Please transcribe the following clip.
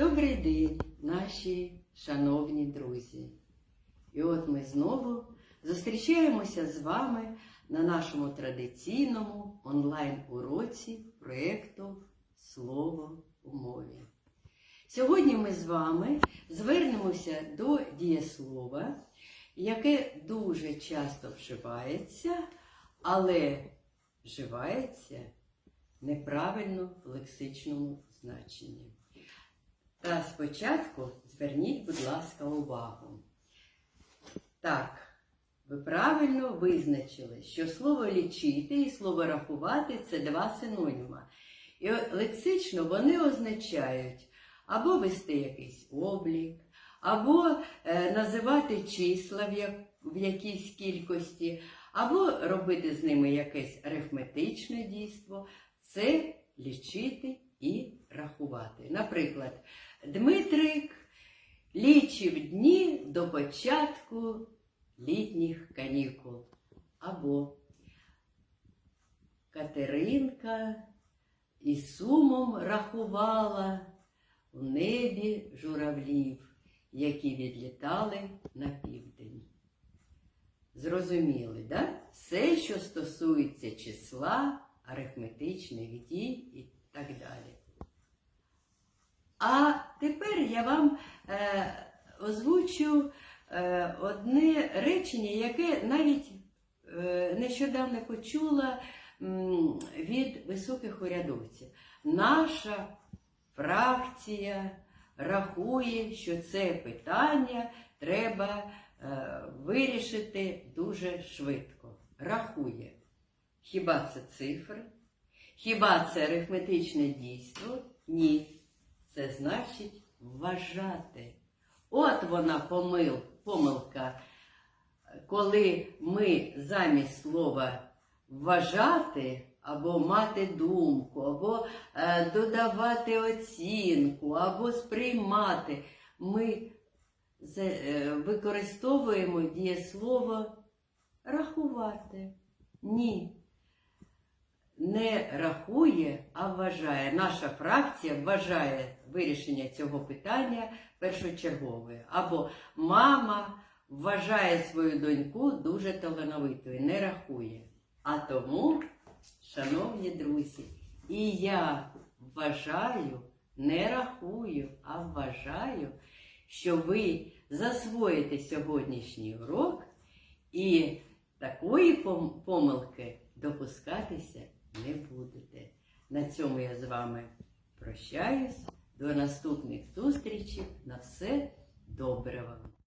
Добрий день, наші шановні друзі. І от ми знову зустрічаємося з вами на нашому традиційному онлайн-уроці проєкту Слово у мові. Сьогодні ми з вами звернемося до дієслова, яке дуже часто вживається, але вживається неправильно в лексичному значенні. Та спочатку зверніть, будь ласка, увагу. Так, ви правильно визначили, що слово лічити і слово рахувати це два синоніма. І лексично вони означають або вести якийсь облік, або е, називати числа в, як, в якійсь кількості, або робити з ними якесь арифметичне дійство. Це лічити і рахувати. Наприклад, Дмитрик лічив дні до початку літніх канікул. Або Катеринка із сумом рахувала у небі журавлів, які відлітали на південь. Зрозуміли, да? Все, що стосується числа, арифметичних дій і так далі. А тепер я вам е, озвучу е, одне речення, яке навіть е, нещодавно почула м, від високих урядовців. Наша фракція рахує, що це питання треба е, вирішити дуже швидко. Рахує. Хіба це цифри? Хіба це арифметичне дійство? Ні. Це значить вважати. От вона помил, помилка, коли ми замість слова вважати або мати думку, або е, додавати оцінку, або сприймати, ми за, е, використовуємо дієслово рахувати. Ні не рахує, а вважає. Наша фракція вважає вирішення цього питання першочерговою. Або мама вважає свою доньку дуже талановитою, не рахує. А тому, шановні друзі, і я вважаю, не рахую, а вважаю, що ви засвоїте сьогоднішній урок і такої помилки допускатися не будете. На цьому я з вами прощаюсь. До наступних зустрічей. На все добре вам!